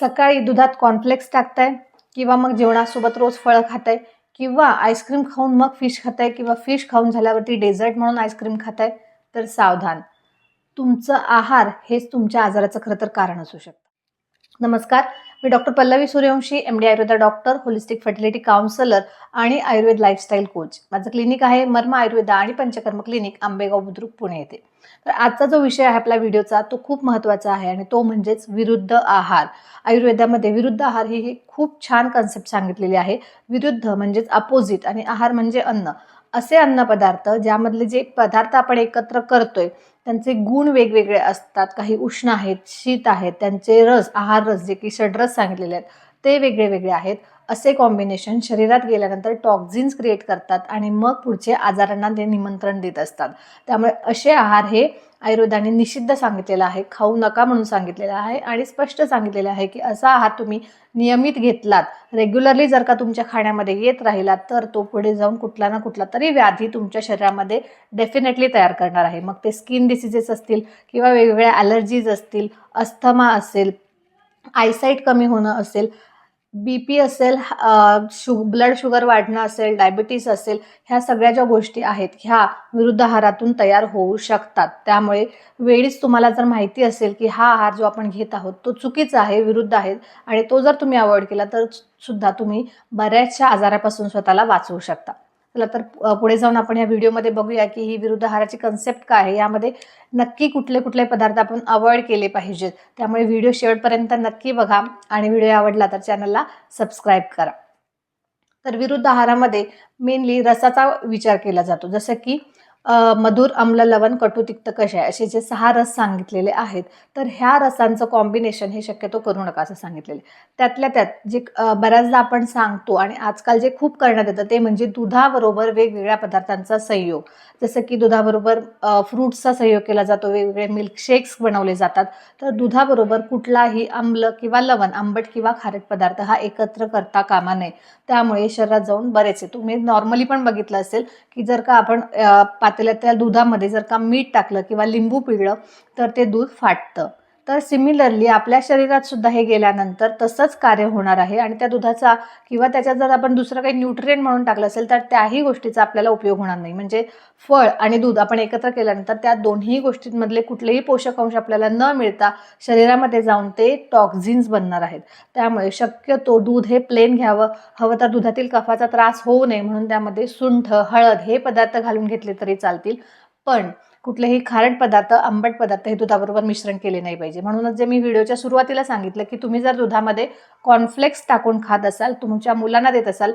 सकाळी दुधात कॉर्नफ्लेक्स टाकताय किंवा मग जेवणासोबत रोज फळं खाताय किंवा आईस्क्रीम खाऊन मग फिश खाताय किंवा फिश खाऊन झाल्यावरती डेझर्ट म्हणून आईस्क्रीम खाताय तर सावधान. तुमचं आहार हेच तुमच्या आजाराचं खरं तर कारण असू शकतं. नमस्कार. मी doctor Pallavi Suryavanshi M D Ayurveda doctor holistic fertility counsellor आणि आयुर्वेद लाईफस्टाईल कोच माझं क्लिनिक आहे मर्म आयुर्वेदा आणि पंचकर्म क्लिनिक आंबेगाव बुद्रुक पुणे येथे. तर आजचा जो विषय आहे आपला व्हिडिओचा तो खूप महत्त्वाचा आहे आणि तो म्हणजेच विरुद्ध आहार. आयुर्वेदामध्ये विरुद्ध आहार ही ही खूप छान कन्सेप्ट सांगितलेली आहे. विरुद्ध म्हणजेच अपोजिट आणि आहार म्हणजे अन्न. असे अन्नपदार्थ ज्यामधले जे पदार्थ आपण एकत्र करतोय त्यांचे गुण वेगवेगळे असतात. काही उष्ण आहेत शीत आहेत त्यांचे रस आहार रस जे की षडरस सांगितलेले आहेत ते वेगळे वेगळे आहेत. असे कॉम्बिनेशन शरीरात गेल्यानंतर टॉक्झिन्स क्रिएट करतात आणि मग पुढचे आजारांना ते निमंत्रण देत असतात. त्यामुळे असे आहार हे आयुर्वेदाने निषिद्ध सांगितलेलं आहे खाऊ नका म्हणून सांगितलेलं आहे आणि स्पष्ट सांगितलेलं आहे की असा आहार तुम्ही नियमित घेतलात रेग्युलरली जर का तुमच्या खाण्यामध्ये येत राहिलात तर तो पुढे जाऊन कुठला ना कुठला तरी व्याधी तुमच्या शरीरामध्ये डेफिनेटली तयार करणार आहे. मग ते स्किन डिसिजेस असतील किंवा वेगवेगळ्या ॲलर्जीज असतील अस्थमा असेल आयसाईट कमी होणं असेल बी पी असेल शु ब्लड शुगर वाढणं असेल डायबिटीस असेल ह्या सगळ्या ज्या गोष्टी आहेत ह्या विरुद्ध आहारातून तयार होऊ शकतात. त्यामुळे वेळीच तुम्हाला जर माहिती असेल की हा आहार जो आपण घेत आहोत तो चुकीचा आहे विरुद्ध आहे आणि तो जर तुम्ही अवॉइड केला तर सुद्धा तुम्ही बऱ्याचशा आजारापासून स्वतःला वाचवू शकता. चला तर पुढे जाऊन आपण या व्हिडिओमध्ये बघूया की ही विरुद्ध आहाराची कन्सेप्ट काय आहे. यामध्ये नक्की कुठले कुठले पदार्थ आपण अवॉइड केले पाहिजेत. त्यामुळे व्हिडिओ शेवटपर्यंत नक्की बघा आणि व्हिडिओ आवडला तर चॅनलला सबस्क्राईब करा. तर विरुद्ध आहारामध्ये मेनली रसाचा विचार केला जातो. जसं की मधुर आम्ल लवण कटू तिक्त कषाय असे जे सहा रस सांगितलेले आहेत तर ह्या रसांचं कॉम्बिनेशन हे शक्यतो करू नका असं सांगितलेले त्यातल्या त्यात जे बऱ्याचदा आपण सांगतो आणि आजकाल जे खूप करण्यात येतं ते म्हणजे दुधाबरोबर वेगवेगळ्या पदार्थांचा संयोग. जसं की दुधाबरोबर फ्रूट्सचा संयोग केला जातो वेगवेगळे मिल्कशेक्स बनवले जातात. तर दुधाबरोबर कुठलाही आम्ल किंवा लवण आंबट किंवा खारट पदार्थ हा एकत्र करता कामा नये. त्यामुळे शरीरात जाऊन बरेच आहे. तुम्ही नॉर्मली पण बघितलं असेल की जर का आपण पात पातेल्यात त्या दुधामध्ये जर का मीठ टाकलं किंवा लिंबू पिळलं तर ते दूध फाटतं. तर सिमिलरली आपल्या शरीरात सुद्धा हे गेल्यानंतर तसंच कार्य होणार आहे आणि त्या दुधाचा किंवा त्याच्यात जर आपण दुसरं काही न्यूट्रिएंट म्हणून टाकलं असेल तर त्याही गोष्टीचा आपल्याला उपयोग होणार नाही. म्हणजे फळ आणि दूध आपण एकत्र केल्यानंतर त्या दोन्ही गोष्टींमधले कुठलेही पोषक अंश आपल्याला न मिळता शरीरामध्ये जाऊन ते टॉक्झिन्स बनणार आहेत. त्यामुळे शक्यतो दूध हे प्लेन घ्यावं. हवं तर दुधातील कफाचा त्रास होऊ नये म्हणून त्यामध्ये सुंठ हळद हे पदार्थ घालून घेतले तरी चालतील. पण कुठलेही खारट पदार्थ आंबट पदार्थ हे दुधाबरोबर मिश्रण केले नाही पाहिजे. म्हणूनच जे मी व्हिडिओच्या सुरुवातीला सांगितलं की तुम्ही जर दुधामध्ये कॉर्नफ्लेक्स टाकून खात असाल तुमच्या मुलांना देत असाल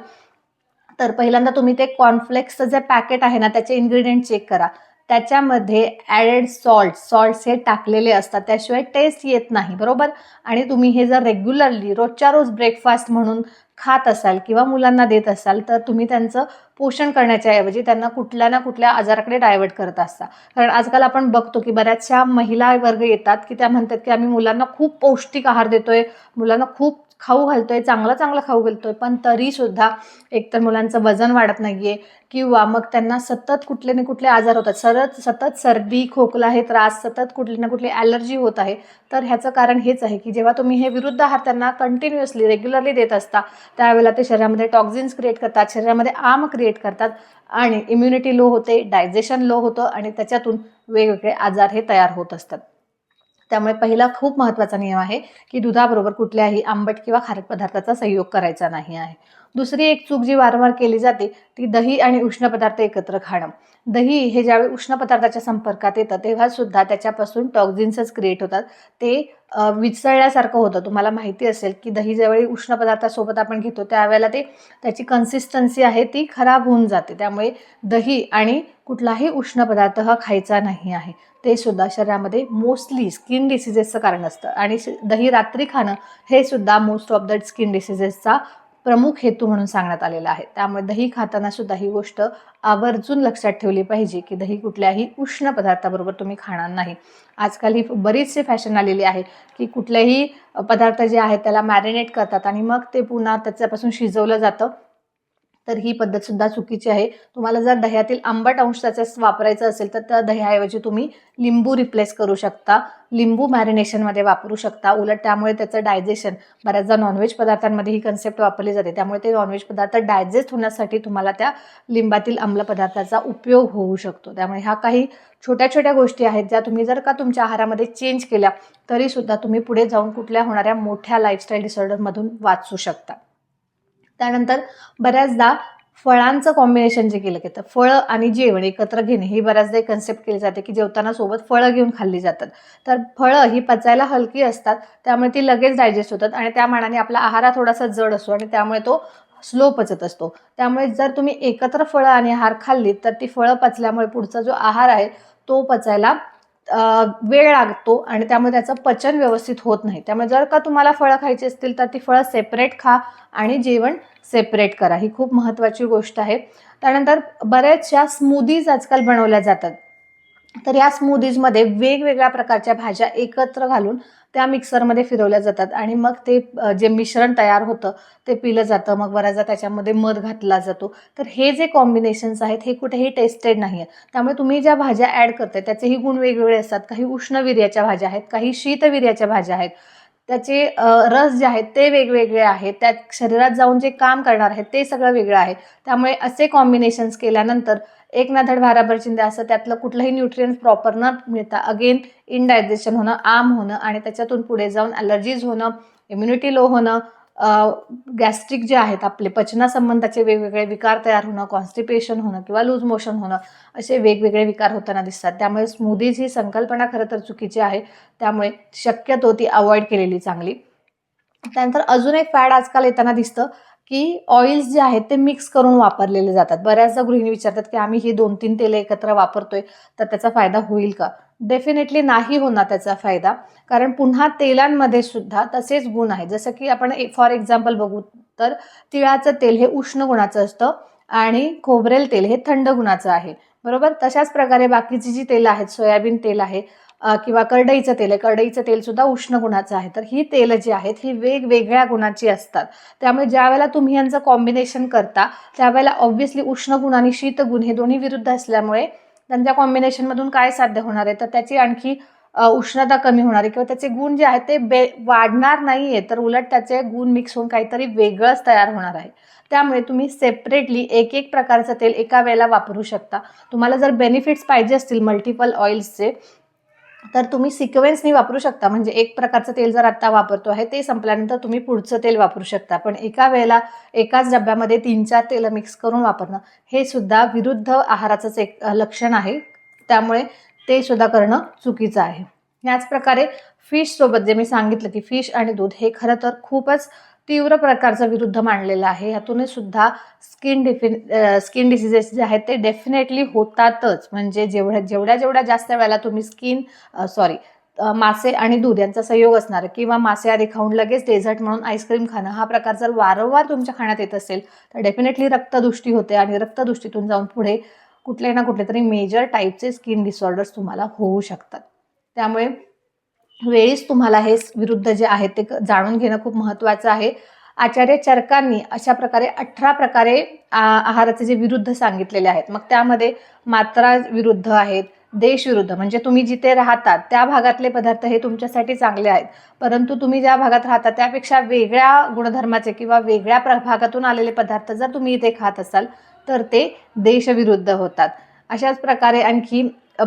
तर पहिल्यांदा तुम्ही ते कॉर्नफ्लेक्सचं जे पॅकेट आहे ना त्याचे इन्ग्रेडियंट चेक करा. त्याच्यामध्ये ॲडेड सॉल्ट सॉल्ट्स हे टाकलेले असतात. त्याशिवाय टेस्ट येत नाही बरोबर? आणि तुम्ही हे जर रेग्युलरली रोजच्या रोज ब्रेकफास्ट म्हणून खात असाल किंवा मुलांना देत असाल तर तुम्ही त्यांचं पोषण करण्याच्या ऐवजी त्यांना कुठल्या ना कुठल्या आजाराकडे डायव्हर्ट करत असता. कारण आजकाल आपण बघतो की बऱ्याचशा महिला वर्ग येतात की त्या म्हणतात की आम्ही मुलांना खूप पौष्टिक आहार देतोय मुलांना खूप खाऊ घालतोय चांगलं चांगलं खाऊ घालतोय पण तरीसुद्धा एकतर मुलांचं वजन वाढत नाही आहे किंवा मग त्यांना सतत कुठले ना कुठले आजार होतात. सरत सतत सर्दी खोकला हे त्रास सतत कुठले ना कुठली ॲलर्जी होत आहे. तर ह्याचं कारण हेच आहे की जेव्हा तुम्ही हे विरुद्ध आहार त्यांना कंटिन्युअसली रेग्युलरली देत असता त्यावेळेला ते शरीरामध्ये टॉक्झिन्स क्रिएट करतात शरीरामध्ये आम क्रिएट करतात आणि इम्युनिटी लो होते डायजेशन लो होतं आणि त्याच्यातून वेगवेगळे आजार हे तयार होत असतात. त्यामुळे पहिला खूप महत्त्वाचा नियम आहे की दुधाबरोबर कुठल्याही आंबट किंवा खारट पदार्थाचा संयोग करायचा नाही आहे. दुसरी एक चूक जी वारंवार केली जाते ती दही आणि उष्ण पदार्थ एकत्र खाणं. दही हे ज्यावेळी उष्ण पदार्थाच्या संपर्कात येतं तेव्हा सुद्धा त्याच्यापासून टॉक्झिन्सच क्रिएट होतात. ते विचळल्यासारखं होतं. तुम्हाला माहिती असेल की दही ज्यावेळी उष्ण पदार्थासोबत आपण घेतो त्यावेळेला ते त्याची कन्सिस्टन्सी आहे ती खराब होऊन जाते. त्यामुळे दही आणि कुठलाही उष्ण पदार्थ हा खायचा नाही आहे. ते सुद्धा शरीरामध्ये मोस्टली स्किन डिसिजेसचं कारण असतं. आणि दही रात्री खाणं हे सुद्धा मोस्ट ऑफ द स्किन डिसिजेसचा प्रमुख हेतू म्हणून सांगण्यात आलेला आहे. त्यामुळे दही खाताना सुद्धा ही गोष्ट आवर्जून लक्षात ठेवली पाहिजे की दही कुठल्याही उष्ण पदार्थाबरोबर तुम्ही खाणार नाही. आजकाल ही बरीचशी फॅशन आलेली आहे की कुठलेही पदार्थ जे आहेत त्याला मॅरिनेट करतात आणि मग ते पुन्हा त्याच्यापासून शिजवलं जातं. तर ही पद्धत सुद्धा चुकीची आहे. तुम्हाला जर दह्यातील आंबट अंश त्याचा वापरायचं असेल तर त्या दह्याऐवजी तुम्ही लिंबू रिप्लेस करू शकता. लिंबू मॅरिनेशनमध्ये वापरू शकता. उलट त्यामुळे त्याचं डायजेशन बऱ्याचदा नॉनव्हेज पदार्थांमध्ये ही कन्सेप्ट वापरली जाते. त्यामुळे ते नॉनव्हेज पदार्थ डायजेस्ट होण्यासाठी तुम्हाला त्या लिंबातील आम्ल पदार्थाचा उपयोग होऊ शकतो. त्यामुळे ह्या काही छोट्या छोट्या गोष्टी आहेत ज्या तुम्ही जर का तुमच्या आहारामध्ये चेंज केल्या तरीसुद्धा तुम्ही पुढे जाऊन कुठल्या होणाऱ्या मोठ्या लाईफस्टाईल डिसऑर्डरमधून वाचू शकता. त्यानंतर बऱ्याचदा फळांचं कॉम्बिनेशन जे केलं गेलं फळं आणि जेवण एकत्र घेणे ही बऱ्याचदा एक कन्सेप्ट केली जाते की जेवताना सोबत फळं घेऊन खाल्ली जातात. तर फळं ही पचायला हलकी असतात त्यामुळे ती लगेच डायजेस्ट होतात आणि त्या मानाने आपला आहार हा थोडासा जड असतो आणि त्यामुळे तो स्लो पचत असतो. त्यामुळे जर तुम्ही एकत्र फळं आणि आहार खाल्लीत तर ती फळं पचल्यामुळे पुढचा जो आहार आहे तो पचायला वेळ लागतो आणि त्यामुळे त्याचं पचन व्यवस्थित होत नाही. त्यामुळे जर का तुम्हाला फळं खायची असतील तर ती फळं सेपरेट खा आणि जेवण सेपरेट करा. ही खूप महत्त्वाची गोष्ट आहे. त्यानंतर बऱ्याचशा स्मूदीज आजकाल बनवल्या जातात. तर या स्मूदीजमध्ये वेगवेगळ्या प्रकारच्या भाज्या एकत्र घालून त्या मिक्सरमध्ये फिरवल्या जातात. आणि मग ते जे मिश्रण तयार होतं ते पिलं जातं. मग बऱ्याचदा त्याच्यामध्ये मध घातला जातो. तर हे जे कॉम्बिनेशन्स आहेत हे कुठेही टेस्टेड नाही आहे त्यामुळे तुम्ही ज्या भाज्या ॲड करते त्याचेही गुण वेगवेगळे असतात. काही उष्णवीर्याच्या भाज्या आहेत काही शीतवीर्याच्या भाज्या आहेत. त्याचे रस जे आहेत ते वेगवेगळे आहेत. त्या शरीरात जाऊन जे काम करणार आहेत ते सगळं वेगळं आहे. त्यामुळे असे कॉम्बिनेशन्स केल्यानंतर एक ना धड भाराभर चिंध्या असं त्यातलं कुठलंही न्यूट्रियन्स प्रॉपर न मिळता अगेन इनडायजेशन होणं आम होणं आणि त्याच्यातून पुढे जाऊन ॲलर्जीज होणं इम्युनिटी लो होणं गॅस्ट्रिक जे आहेत आपले पचनासंबंधाचे वेगवेगळे विकार तयार होणं कॉन्स्टिपेशन होणं किंवा लूज मोशन होणं असे वेगवेगळे विकार होताना दिसतात. त्यामुळे स्मूदीज ही संकल्पना खरं तर चुकीची आहे. त्यामुळे शक्यतो ती अवॉइड केलेली चांगली. त्यानंतर अजून एक फॅड आजकाल येताना दिसतं की ऑइल्स जे आहेत ते मिक्स करून वापरलेले जातात. बऱ्याचदा गृहिणी विचारतात की आम्ही ही दोन तीन तेले एकत्र वापरतोय तर त्याचा फायदा होईल का? डेफिनेटली नाही होणार त्याचा फायदा. कारण पुन्हा तेलांमध्ये सुद्धा तसेच गुण आहेत. जसं की आपण फॉर एक्झाम्पल बघू तर तिळाचं तेल हे उष्ण गुणाचं असतं आणि खोबरेल तेल हे थंड गुणाचं आहे. बरोबर? तशाच प्रकारे बाकीची जी तेल आहेत सोयाबीन तेल आहे किंवा करडईचं तेल आहे. करडईचं तेल सुद्धा उष्ण गुणाचं आहे. तर ही तेल जी आहेत ही वेगवेगळ्या गुणाची असतात. त्यामुळे ज्या वेळेला तुम्ही यांचं कॉम्बिनेशन करता त्यावेळेला ऑब्व्हियसली उष्ण गुण आणि शीत गुण हे दोन्ही विरुद्ध असल्यामुळे त्यांच्या कॉम्बिनेशनमधून काय साध्य होणार आहे? तर त्याची आणखी उष्णता कमी होणार आहे. किंवा त्याचे गुण जे आहेत ते बे वाढणार नाही आहे तर उलट त्याचे गुण मिक्स होऊन काहीतरी वेगळंच तयार होणार आहे. त्यामुळे तुम्ही सेपरेटली एक एक प्रकारचं तेल एका वेळेला वापरू शकता. तुम्हाला जर बेनिफिट्स पाहिजे असतील मल्टिपल ऑइल्सचे तर तुम्ही सिक्वेन्सनी वापरू शकता. म्हणजे एक प्रकारचं तेल जर आत्ता वापरतो आहे ते संपल्यानंतर तुम्ही पुढचं तेल वापरू शकता. पण एका वेळेला एकाच डब्यामध्ये तीन चार तेलं मिक्स करून वापरणं हे सुद्धा विरुद्ध आहाराचंच एक लक्षण आहे. त्यामुळे ते सुद्धा करणं चुकीचं आहे. याच प्रकारे फिशसोबत जे मी सांगितलं की फिश आणि दूध हे खरं तर खूपच तीव्र प्रकारचा विरुद्ध मांडलेला आहे. ह्यातूनही सुद्धा स्किन डिफिन स्किन डिसिजेस जे आहेत ते डेफिनेटली होतातच. म्हणजे जेवढ्या जेवढ्या जेवढ्या जास्त वेळेला तुम्ही स्किन सॉरी मासे आणि दूध यांचा संयोग असणार किंवा मासे आधी खाऊन लगेच डेझर्ट म्हणून आईस्क्रीम खाणं हा प्रकार जर वारंवार तुमच्या खाण्यात येत असेल तर डेफिनेटली रक्तदृष्टी होते आणि रक्तदृष्टीतून जाऊन पुढे कुठले ना कुठले तरी मेजर टाईपचे स्किन डिसऑर्डर्स तुम्हाला होऊ शकतात. त्यामुळे वेळीच तुम्हाला हे विरुद्ध जे आहे ते जाणून घेणं खूप महत्त्वाचं आहे. आचार्य चरकांनी अशा प्रकारे अठरा प्रकारे आहाराचे जे विरुद्ध सांगितलेले आहेत मग त्यामध्ये मात्रा विरुद्ध आहेत देश विरुद्ध म्हणजे तुम्ही जिथे राहतात त्या भागातले पदार्थ हे तुमच्यासाठी चांगले आहेत परंतु तुम्ही ज्या भागात राहता त्यापेक्षा वेगळ्या गुणधर्माचे किंवा वेगळ्या भागातून आलेले पदार्थ जर तुम्ही इथे खात असाल तर ते देशविरुद्ध होतात. अशाच प्रकारे आणखी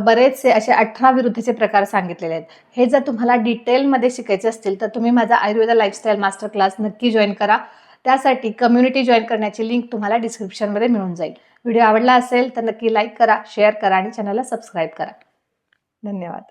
बरेचसे असे अठरा विरुद्धचे प्रकार सांगितलेले आहेत. हे जर तुम्हाला डिटेलमध्ये शिकायचे असतील तर तुम्ही माझा आयुर्वेद लाईफस्टाईल मास्टर क्लास नक्की जॉईन करा. त्यासाठी कम्युनिटी जॉईन करण्याची लिंक तुम्हाला डिस्क्रिप्शनमध्ये मिळून जाईल. व्हिडिओ आवडला असेल तर नक्की लाईक करा शेअर करा आणि चॅनलला सबस्क्राईब करा. धन्यवाद.